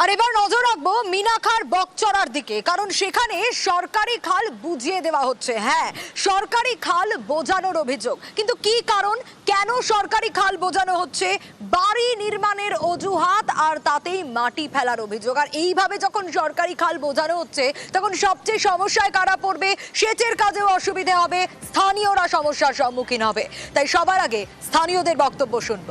আর এবার নজর রাখব মিনাখার বকচড়ার দিকে, কারণ সেখানে সরকারি খাল বুঝিয়ে দেওয়া হচ্ছে। হ্যাঁ সরকারি খাল বোঝানোর অভিযোগ। কিন্তু কি কারণ? কেন সরকারি খাল বোঝানো হচ্ছে? বাড়ি নির্মাণের অজুহাত আর তাতেই মাটি ফেলার অভিযোগ। আর এইভাবে যখন সরকারি খাল বোঝানো হচ্ছে, তখন সবচেয়ে সমস্যায় কারা পড়বে? সেচের কাজেও অসুবিধে হবে, স্থানীয়রা সমস্যার সম্মুখীন হবে। তাই সবার আগে স্থানীয়দের বক্তব্য শুনব।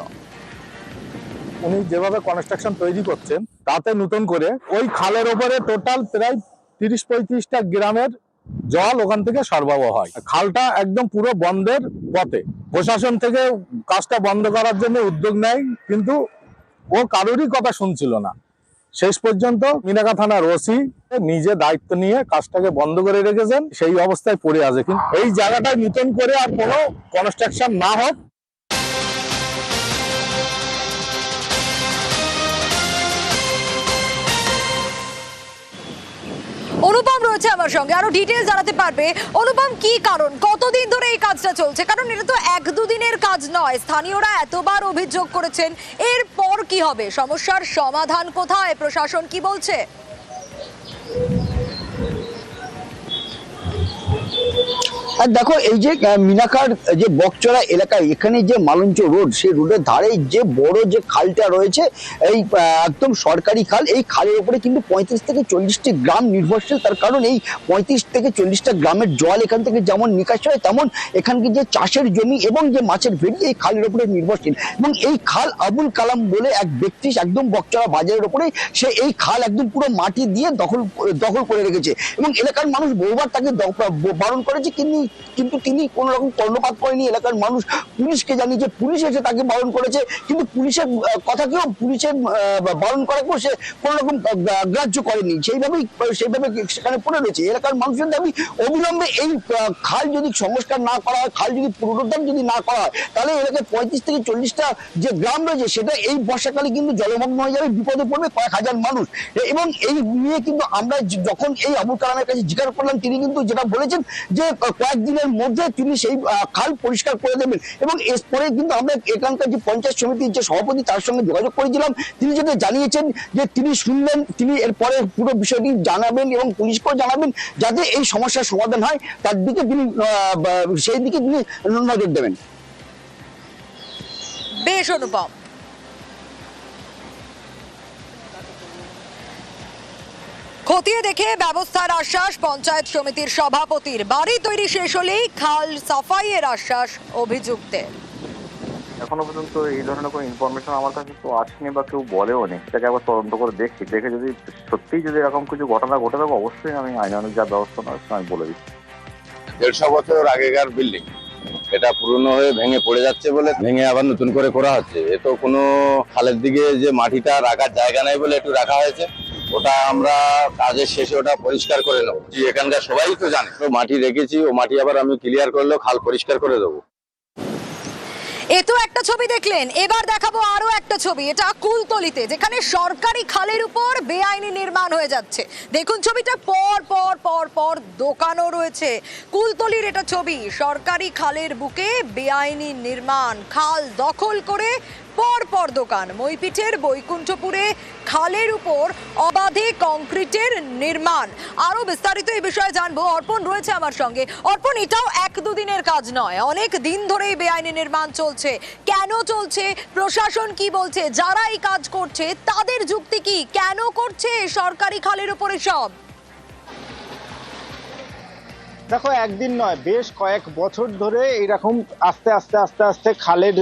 উনি যেভাবে কনস্ট্রাকশন তৈরি করছেন তাতে নতুন করে ওই খালের ওপরে টোটাল প্রায় তিরিশ পঁয়ত্রিশটা গ্রামের জল ওখান থেকে সরবরাহ হয়। খালটা একদম পুরো বন্ধের পথে। প্রশাসন থেকে কাজটা বন্ধ করার জন্য উদ্যোগ নেয়, কিন্তু ও কারোরই কথা শুনছিল না। শেষ পর্যন্ত মিনাকা থানার ওসি নিজে দায়িত্ব নিয়ে কাজটাকে বন্ধ করে রেখেছেন, সেই অবস্থায় পড়ে আছে। কিন্তু এই জায়গাটায় নতুন করে আর কোনো কনস্ট্রাকশন না হোক আমার সঙ্গে আরও ডিটেলস জানাতে পারবে। অনুপম, কি কারণ? কতদিন ধরে এই কাজটা চলছে? কারণ এটা তো এক দুদিনের কাজ নয়। স্থানীয়রা এতবার অভিযোগ করেছেন, এরপর কি হবে? সমস্যার সমাধান কোথায়? প্রশাসন কি বলছে? আর দেখো, এই যে মিনাকার যে বকচড়া এলাকায়, এখানে যে মালঞ্চ রোড, সেই রোডের ধারে যে বড় যে খালটা রয়েছে, এই একদম সরকারি খাল, এই খালের উপরে কিন্তু পঁয়ত্রিশ থেকে চল্লিশটি গ্রাম নির্ভরশীল। তার কারণ এই পঁয়ত্রিশ থেকে চল্লিশটা গ্রামের জল এখান থেকে যেমন নিকাশ হয়, তেমন এখানকার যে চাষের জমি এবং যে মাছের ভেড়ি, এই খালের উপরে নির্ভরশীল। এবং এই খাল আবুল কালাম বলে এক ব্যক্তি একদম বকচড়া বাজারের উপরে, সে এই খাল একদম পুরো মাটি দিয়ে দখল দখল করে রেখেছে। এবং এলাকার মানুষ বহুবার তাকে বারণ করেছে, কিন্তু কিন্তু তিনি কোনো রকম কর্ণপাত করেনি এলাকার মানুষ পুলিশকে জানিয়েছে পুলিশ এসে তাকে বারণ করেছে কিন্তু পুলিশের আহ, কথাকেও পুলিশের বারণ করাকেও সে কোনো রকম গ্রাহ্য করেনি। সেইভাবেই সেইভাবে সেখানে পড়ে রয়েছে। এলাকার মানুষের দাবি অবিলম্বে এই খাল যদি সংস্কার না করা হয় খাল যদি পুনরুদ্ধার যদি না করা হয় তাহলে এলাকায় পঁয়ত্রিশ থেকে চল্লিশটা যে গ্রাম রয়েছে সেটা এই বর্ষাকালে কিন্তু জলমগ্ন হয়ে যাবে বিপদে পড়বে কয়েক হাজার মানুষ। এবং এই নিয়ে কিন্তু আমরা যখন এই আবুল কালামের কাছে জিজ্ঞাসা করলাম তিনি কিন্তু যেটা বলেছেন যে আহ, কয়েকদিনের মধ্যে তিনি সেই খাল পরিষ্কার করে দেবেন। এবং এরপরে কিন্তু আমরা এখানকার যে পঞ্চায়েত সমিতির যে সভাপতি, তার সঙ্গে যোগাযোগ করেছিলাম। তিনি যেটা জানিয়েছেন যে তিনি শুনলেন তিনি এরপরে পুরো বিষয়টি জানাবেন এবং পুলিশকেও জানাবেন যাতে এই সমস্যার সমাধান হয়। তার দিকে তিনি সেই দিকে তিনি নজর দেবেন। বেশ, অনুপম। খতিয়ে দেখে ব্যবস্থার আশ্বাস পঞ্চায়েত সমিতির সভাপতির বাড়ি তৈরি শেষ হলেই খাল সাফাইয়ের আশ্বাস অভিযুক্তের এখনও পর্যন্ত এই ধরনের কোনো ইনফরমেশন আমার কাছে তো আসেনি বা কেউ বলেও নেই। সেটাকে আবার তদন্ত করে দেখছি দেখে যদি সত্যিই যদি এরকম কিছু ঘটনা ঘটে থাকে অবশ্যই আমি আইনানুগ যা ব্যবস্থা নেওয়া হচ্ছে আমি বলে দিচ্ছি। দেড়শো বছর আগেকার বিল্ডিং এটা পুরনো হয়ে ভেঙে পড়ে যাচ্ছে বলে ভেঙে আবার নতুন করে করা হচ্ছে। এ তো কোনো খালের দিকে যে মাটিটা রাখার জায়গা নাই বলে একটু রাখা হয়েছে। ওটা আমরা কাজের শেষে ওটা পরিষ্কার করে নেব। এখানকার সবাই তো জানে। তো মাটি রেখেছি ও মাটি আবার আমি ক্লিয়ার করলেও খাল পরিষ্কার করে দেবো। এ তো একটা ছবি দেখলেন এবার দেখাবো আরও একটা ছবি এটা কুলতলিতে যেখানে সরকারি খালের উপর বেআইনি নির্মাণ হয়ে যাচ্ছে। দেখুন ছবিটা পর পর পর পর দোকানও রয়েছে। কুলতলির এটা ছবি সরকারি খালের বুকে বেআইনি নির্মাণ খাল দখল করে পর পর দোকান। মইপিঠের বৈকুণ্ঠপুরে খালের উপর অবাধে কংক্রিটের নির্মাণ। আরও বিস্তারিত এই বিষয়ে জানব। অর্পণ রয়েছে আমার সঙ্গে। অর্পণ, এটাও এক দুদিনের কাজ নয়। অনেক দিন ধরেই বেআইনি নির্মাণ চলছে। কেন চলছে? প্রশাসন কি বলছে? যারা এই কাজ করছে, তাদের যুক্তি কি? কেন করছে? সরকারি খালের উপরে সব? দেখো, একদিন নয়, বেশ কয়েক বছর ধরে এরকম আস্তে আস্তে আস্তে আস্তে খালের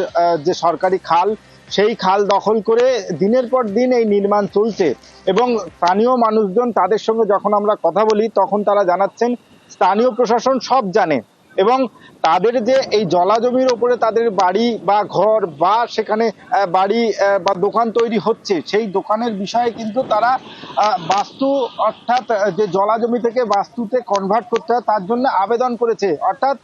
যে সরকারি খাল, সেই খাল দখল করে দিনের পর দিন এই নির্মাণ চলছে। এবং স্থানীয় মানুষজন তাদের সঙ্গে যখন আমরা কথা বলি, তখন তারা জানাচ্ছেন, স্থানীয় প্রশাসন সব জানে। এবং তাদের যে এই জলা জমির ওপরে তাদের বাড়ি বা ঘর বা সেখানে বাড়ি বা দোকান তৈরি হচ্ছে, সেই দোকানের বিষয়ে কিন্তু তারা বাস্তু অর্থাৎ যে জলা জমি থেকে বাস্তুতে কনভার্ট করতে হয়, তার জন্য আবেদন করেছে। অর্থাৎ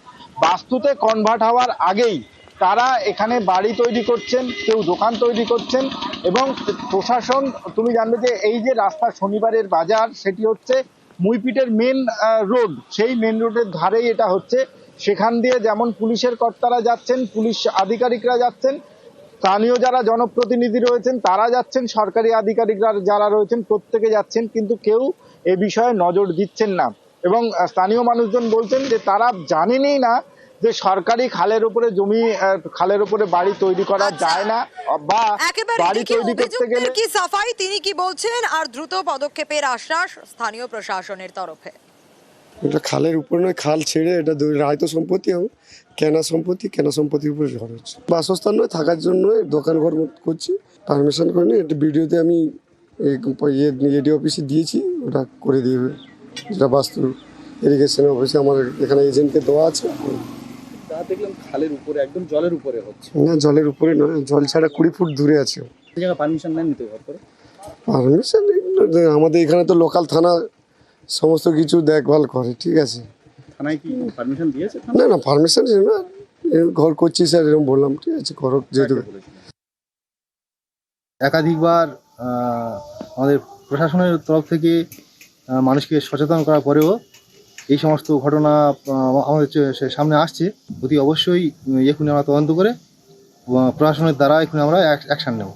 বাস্তুতে কনভার্ট হওয়ার আগেই তারা এখানে বাড়ি তৈরি করছেন, কেউ দোকান তৈরি করছেন এবং প্রশাসন, তুমি জানবে যে এই যে রাস্তা শনিবারের বাজার, সেটি হচ্ছে মুইপিটের মেন রোড সেই মেন রোডের ধারেই এটা হচ্ছে। সেখান দিয়ে যেমন পুলিশের কর্তারা যাচ্ছেন, পুলিশ আধিকারিকরা যাচ্ছেন, স্থানীয় যারা জনপ্রতিনিধি রয়েছেন, তারা যাচ্ছেন, সরকারি আধিকারিকরা যারা রয়েছেন, প্রত্যেকে যাচ্ছেন, কিন্তু কেউ এ বিষয়ে নজর দিচ্ছেন না। এবং স্থানীয় মানুষজন বলছেন যে তারা জানেনই না যে সরকারি খালের উপরে জমি খালের উপরে বাড়ি তৈরি করা আচ্ছা। যায় না বা বাড়ি তৈরি করতে গেলে কি সাফাই তিনি কি বলছেন? আর দ্রুত পদক্ষেপের আশ্বাস স্থানীয় প্রশাসনের তরফে। এটা খালের উপর নয় খাল ছেড়ে এটা রায়ত সম্পত্তি এবং কেনা সম্পত্তি কেনা সম্পত্তির উপরে ঝড় হচ্ছে। বাসস্থান নয় থাকার জন্য দোকান ঘর করছি পারমিশন করিনি এটা ভিডিওতে আমি এডি অফিসে দিয়েছি ওটা করে দিবে যেটা বাস্তু ইরিগেশন অফিসে আমার এখানে এজেন্টকে দেওয়া আছে। তা দেখলাম খালের উপরে একদম জলের উপরে হচ্ছে। না জলের উপরে নয় জল ছাড়া কুড়ি ফুট দূরে আছে। এই জায়গায় পারমিশন নেন নিতে ঘর করে? পারমিশন আমাদের এখানে তো লোকাল থানা সমস্ত কিছু দেখভাল করে ঠিক আছে। থানায় কি পারমিশন দিয়েছে না না পারমিশন না ঘর করছি স্যার এরকম বললাম ঠিক আছে করো যেহেতু। একাধিকবার আমাদের প্রশাসনের তরফ থেকে মানুষকে সচেতন করার পরেও এই সমস্ত ঘটনা আমাদের সামনে আসছে। অতি অবশ্যই এখুনি আমরা তদন্ত করে প্রশাসনের দ্বারা এখন আমরা অ্যাকশান নেব।